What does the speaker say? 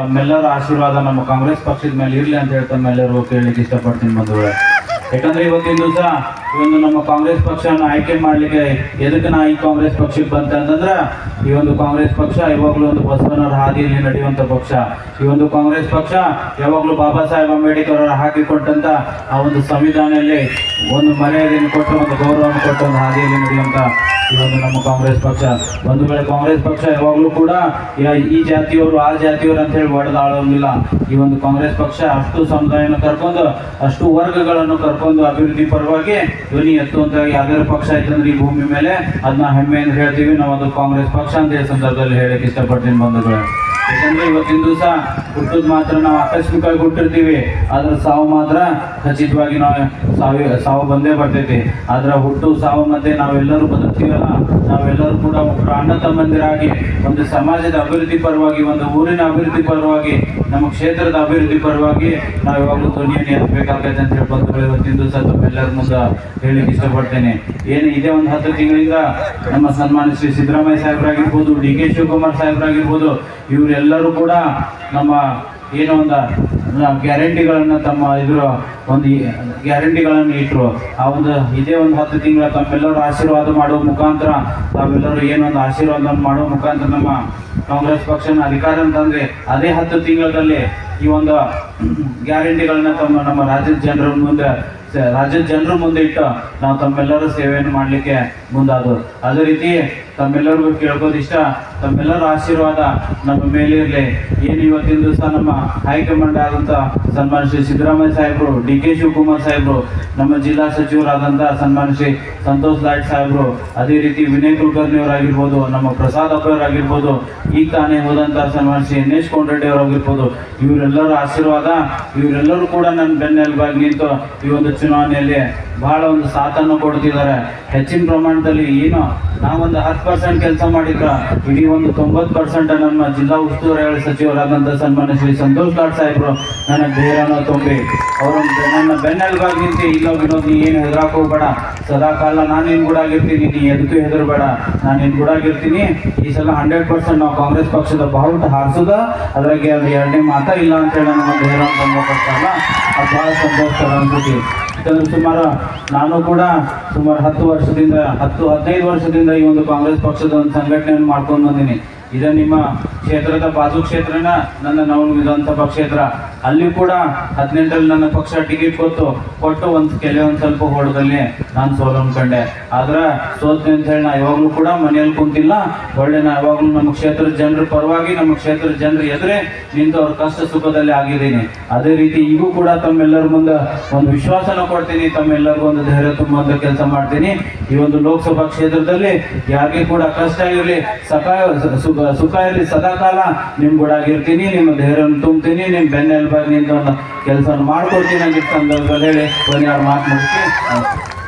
ತಮ್ಮೆಲ್ಲರ ಆಶೀರ್ವಾದ ನಮ್ಮ ಕಾಂಗ್ರೆಸ್ ಪಕ್ಷದ ಮೇಲೆ ಇರಲಿ ಅಂತ ಹೇಳಿ ತಮ್ಮೆಲ್ಲರೂ ಕೇಳಲಿಕ್ಕೆ ಇಷ್ಟಪಡ್ತೀನಿ ಬಂಧುಗಳೇ. ಯಾಕಂದ್ರೆ ಇವತ್ತಿನ ದಿವಸ ಒಂದು ನಮ್ಮ ಕಾಂಗ್ರೆಸ್ ಪಕ್ಷವನ್ನು ಆಯ್ಕೆ ಮಾಡ್ಲಿಕ್ಕೆ ಎದಕ್ಕೆ ನಾ ಈ ಕಾಂಗ್ರೆಸ್ ಪಕ್ಷಕ್ಕೆ ಬಂತ ಅಂತಂದ್ರೆ, ಈ ಒಂದು ಕಾಂಗ್ರೆಸ್ ಪಕ್ಷ ಯಾವಾಗಲೂ ಒಂದು ಬಸವನವರ ಹಾದಿಯಲ್ಲಿ ನಡೆಯುವಂಥ ಪಕ್ಷ. ಈ ಒಂದು ಕಾಂಗ್ರೆಸ್ ಪಕ್ಷ ಯಾವಾಗಲೂ ಬಾಬಾ ಸಾಹೇಬ್ ಅಂಬೇಡ್ಕರ್ ಅವರ ಹಾಕಿಕೊಟ್ಟಂಥ ಆ ಒಂದು ಸಂವಿಧಾನದಲ್ಲಿ ಒಂದು ಮರ್ಯಾದೆಯನ್ನು ಕೊಟ್ಟು, ಒಂದು ಗೌರವವನ್ನು ಕೊಟ್ಟು ಒಂದು ಹಾದಿಯಲ್ಲಿ ನಡೆಯುವಂಥ ಒಂದು ನಮ್ಮ ಕಾಂಗ್ರೆಸ್ ಪಕ್ಷ. ಒಂದು ವೇಳೆ ಕಾಂಗ್ರೆಸ್ ಪಕ್ಷ ಯಾವಾಗಲೂ ಕೂಡ ಈ ಜಾತಿಯವರು, ಆ ಜಾತಿಯವರು ಅಂತ ಹೇಳಿ ಒಡೆದಾಡೋಂಗಿಲ್ಲ. ಈ ಒಂದು ಕಾಂಗ್ರೆಸ್ ಪಕ್ಷ ಅಷ್ಟು ಸಮುದಾಯನ ಕರ್ಕೊಂಡು, ಅಷ್ಟು ವರ್ಗಗಳನ್ನು ಕರ್ಕೊಂಡು ಅಭಿವೃದ್ಧಿ ಪರವಾಗಿ ಧ್ವನಿ ಎತ್ತುವಂತ ಯಾವ್ದಾದ್ರು ಪಕ್ಷ ಆಯ್ತಂದ್ರೆ ಈ ಭೂಮಿ ಮೇಲೆ ಅದನ್ನ ಹೆಮ್ಮೆಯಿಂದ ಹೇಳ್ತೀವಿ. ನಾವು ಅದು ಕಾಂಗ್ರೆಸ್ ಪಕ್ಷ ಅಂತ ಈ ಸಂದರ್ಭದಲ್ಲಿ ಹೇಳಕ್ ಇಷ್ಟಪಡ್ತೀನಿ ಬಂಧುಗಳೇ. ಯಾಕಂದ್ರೆ ಇವತ್ತಿನ ದಿವಸ ಹುಟ್ಟದ್ ಮಾತ್ರ ನಾವು ಆಕಸ್ಮಿಕವಾಗಿ ಹುಟ್ಟಿರ್ತೀವಿ. ಆದ್ರೆ ಸಾವು ಮಾತ್ರ ಖಚಿತವಾಗಿ ನಾವು ಸಾವಿ, ಸಾವು ಬಂದೇ ಬರ್ತೈತಿ. ಆದ್ರೆ ಹುಟ್ಟು ಸಾವು ಮಧ್ಯೆ ನಾವೆಲ್ಲರೂ ಬದುಕ್ತೀವಲ್ಲ, ನಾವೆಲ್ಲರೂ ಕೂಡ ಒಬ್ಬರು ಅಣ್ಣ ತಮ್ಮಂದಿರಾಗಿ, ಒಂದು ಸಮಾಜದ ಅಭಿವೃದ್ಧಿ ಪರವಾಗಿ, ಒಂದು ಊರಿನ ಅಭಿವೃದ್ಧಿ ಪರವಾಗಿ, ನಮ್ಮ ಕ್ಷೇತ್ರದ ಅಭಿವೃದ್ಧಿ ಪರವಾಗಿ ನಾವು ಯಾವಾಗಲೂ ಧ್ವನಿಯನ್ನು ಎತ್ತಬೇಕಾಗತ್ತೆ ಅಂತ ಹೇಳಿ ಇವತ್ತಿನ ಸಹ ತಮ್ಮೆಲ್ಲರ ಮುಂದೆ ಹೇಳಿಕ್ಕೆ ಇಷ್ಟಪಡ್ತೇನೆ. ಏನು ಇದೇ ಒಂದು ಹತ್ತು ತಿಂಗಳಿಂದ ನಮ್ಮ ಸನ್ಮಾನ ಶ್ರೀ ಸಿದ್ದರಾಮಯ್ಯ ಸಾಹೇಬ್ರಾಗಿರ್ಬೋದು, ಡಿ ಕೆ ಶಿವಕುಮಾರ್ ಸಾಹೇಬ್ರಾಗಿರ್ಬೋದು, ಇವರೆಲ್ಲರೂ ಕೂಡ ನಮ್ಮ ಏನೋ ಒಂದು ಗ್ಯಾರಂಟಿಗಳನ್ನು ತಮ್ಮ ಇದ್ರ, ಒಂದು ಗ್ಯಾರಂಟಿಗಳನ್ನು ಇಟ್ಟರು ಆ ಒಂದು ಇದೇ ಒಂದು ಹತ್ತು ತಿಂಗಳ ತಮ್ಮೆಲ್ಲರೂ ಆಶೀರ್ವಾದ ಮಾಡುವ ಮುಖಾಂತರ, ತಾವೆಲ್ಲರೂ ಏನೊಂದು ಆಶೀರ್ವಾದ ಮಾಡುವ ಮುಖಾಂತರ ನಮ್ಮ ಕಾಂಗ್ರೆಸ್ ಪಕ್ಷನ ಅಧಿಕಾರ ಅಂತಂದರೆ ಅದೇ ಹತ್ತು ತಿಂಗಳಲ್ಲಿ ಈ ಒಂದು ಗ್ಯಾರಂಟಿಗಳನ್ನ ತಮ್ಮ ನಮ್ಮ ರಾಜ್ಯದ ಜನರ ಮುಂದೆ ರಾಜ್ಯದ ಜನರ ಮುಂದೆ ಇಟ್ಟು ನಾವು ತಮ್ಮೆಲ್ಲರೂ ಸೇವೆಯನ್ನು ಮಾಡಲಿಕ್ಕೆ ಮುಂದಾದವು. ಅದೇ ರೀತಿ ತಮ್ಮೆಲ್ಲರಿಗೂ ಕೇಳ್ಬೋದು ಇಷ್ಟ. ತಮ್ಮೆಲ್ಲರ ಆಶೀರ್ವಾದ ನಮ್ಮ ಮೇಲಿರಲಿ ಏನು ಇವತ್ತಿನ ದಿವಸ ನಮ್ಮ ಹೈಕಮಾಂಡ್ ಆದಂಥ ಸನ್ಮಾನ ಶ್ರೀ ಸಿದ್ದರಾಮಯ್ಯ ಸಾಹೇಬರು, ಡಿ ಕೆ ಶಿವಕುಮಾರ್ ಸಾಹೇಬರು, ನಮ್ಮ ಜಿಲ್ಲಾ ಸಚಿವರಾದಂಥ ಸನ್ಮಾನ ಶ್ರೀ ಸಂತೋಷ್ ಲಾಡ್ ಸಾಹೇಬರು, ಅದೇ ರೀತಿ ವಿನಯ್ ಕುಲಕರ್ಣಿ ಅವರಾಗಿರ್ಬೋದು ನಮ್ಮ ಪ್ರಸಾದ್ ಅವರಾಗಿರ್ಬೋದು ಈಗ ತಾನೇ ಹೋದಂಥ ಸನ್ಮಾನ ಶ್ರೀ ಎನ್ ಎಸ್ ಕೋಂಡ್ರೆಡ್ಡಿ ಅವರಾಗಿರ್ಬೋದು ಇವರೆಲ್ಲರ ಆಶೀರ್ವಾದ, ಇವರೆಲ್ಲರೂ ಕೂಡ ನನ್ನ ಬೆನ್ನೆಲುಬಾಗಿ ನಿಂತು ಈ ಒಂದು ಚುನಾವಣೆಯಲ್ಲಿ ಬಹಳ ಒಂದು ಸಾಥನ್ನು ಕೊಡ್ತಿದ್ದಾರೆ. ಹೆಚ್ಚಿನ ಪ್ರಮಾಣದಲ್ಲಿ ಏನು, ನಾವೊಂದು ಹತ್ತು ಪರ್ಸೆಂಟ್ ಕೆಲಸ ಮಾಡಿದ್ರ ಇಡೀ ಒಂದು ತೊಂಬತ್ತು ಪರ್ಸೆಂಟ್ ನಮ್ಮ ಜಿಲ್ಲಾ ಉಸ್ತುವಾರಿ ಸಚಿವರಾದಂಥ ಸನ್ಮಾನ್ಯ ಶ್ರೀ ಸಂತೋಷ್ ಲಾಡ್ ಸಾಹೇಬರು ನನ್ನ ಧೈರ್ಯನ ತುಂಬಿ. ಅವರೊಂದು ನನ್ನ ಬೆನ್ನೆಲುಬಾಗಿ ನಿಂತು ಇಲ್ಲ ವಿನೋದ್ ಏನು ಹೆದರಾಕ್ ಹೋಗ್ಬೇಡ. ಸದಾ ಕಾಲ ನಾನು ಕೂಡ ಆಗಿರ್ತೀನಿ, ನೀ ಎದಕ್ಕೂ ಹೆದರ್ಬೇಡ. ನಾನು ನಿನ್ ಕೂಡ ಆಗಿರ್ತೀನಿ. ಈ ಸಲ ಹಂಡ್ರೆಡ್ ಪರ್ಸೆಂಟ್ ನಾವು ಕಾಂಗ್ರೆಸ್ ಪಕ್ಷದ ಬಾವುಟ ಹಾರಿಸೋದ. ಅದ್ರಾಗೆ ಅದು ಎರಡನೇ ಮಾತ ಇಲ್ಲ ಅಂತ ಹೇಳಿ ನಮ್ಮ ಧೈರ್ಯ ತಂದ್ಕೊಡ್ತಾರಲ್ಲ ಅದು ಭಾಳ ಸಂತೋಷ ಅನ್ಸುತ್ತೆ ಯಾಕಂದ್ರೆ ಸುಮಾರು ನಾನು ಕೂಡ ಸುಮಾರು ಹತ್ತು ವರ್ಷದಿಂದ, ಹತ್ತು ಹದಿನೈದು ವರ್ಷದಿಂದ ಈ ಒಂದು ಕಾಂಗ್ರೆಸ್ ಪಕ್ಷದ ಒಂದು ಸಂಘಟನೆಯನ್ನು ಮಾಡ್ಕೊಂಡು ಬಂದೀನಿ. ಇದೇ ನಿಮ್ಮ ಕ್ಷೇತ್ರದ ಬಾಜು ಕ್ಷೇತ್ರನ ನನ್ನ ನವನ ವಿಧಾನಸಭಾ ಕ್ಷೇತ್ರ. ಅಲ್ಲಿ ಕೂಡ ಹದಿನೆಂಟರಲ್ಲಿ ನನ್ನ ಪಕ್ಷ ಟಿಕೆಟ್ ಕೊಟ್ಟು ಕೊಟ್ಟು ಒಂದು ಕೆಲವೊಂದು ಸ್ವಲ್ಪ ಹೋಳದಲ್ಲಿ ನಾನು ಸೋಲು ಕಂಡೆ. ಆದ್ರೆ ಸೋತ್ನೆ ಅಂತ ಹೇಳಿ ನಾ ಯಾವಾಗಲೂ ಕೂಡ ಮನೆಯಲ್ಲಿ ಕುಂತಿಲ್ಲ. ಒಳ್ಳೆ ನಾ ಯಾವಾಗಲೂ ನಮ್ಮ ಕ್ಷೇತ್ರದ ಜನರ ಪರವಾಗಿ, ನಮ್ಮ ಕ್ಷೇತ್ರದ ಜನರು ಎದುರೆ ನಿಂತು ಅವ್ರ ಕಷ್ಟ ಸುಖದಲ್ಲಿ ಆಗಿದ್ದೀನಿ. ಅದೇ ರೀತಿ ಈಗೂ ಕೂಡ ತಮ್ಮೆಲ್ಲರ ಮುಂದೆ ಒಂದು ವಿಶ್ವಾಸನ ಕೊಡ್ತೀನಿ. ತಮ್ಮೆಲ್ಲರಿಗೂ ಒಂದು ಧೈರ್ಯ ತುಂಬ ಕೆಲಸ ಮಾಡ್ತೀನಿ. ಈ ಒಂದು ಲೋಕಸಭಾ ಕ್ಷೇತ್ರದಲ್ಲಿ ಯಾರಿಗೆ ಕೂಡ ಕಷ್ಟ ಇರಲಿ, ಸಕಾಯ ಸುಖ ಸುಖ ಇರಲಿ ಸದಾಕಾಲ ನಿಮ್ ಗುಡಾಗಿರ್ತೀನಿ, ನಿಮ್ಮ ಧೈರ್ಯನ ತುಂಬ್ತೀನಿ ನಿಮ್ಮ ಬೆನ್ನೆಲುಬಾಗಿ ನಿಂತು ಕೆಲಸವನ್ನು ಮಾಡ್ಕೊಡ್ತೀನಿ ಸಂದರ್ಭದಲ್ಲಿ ಹೇಳಿ ಒಂದು ಎರಡು ಮಾತು ಮುಗಿಸಿ.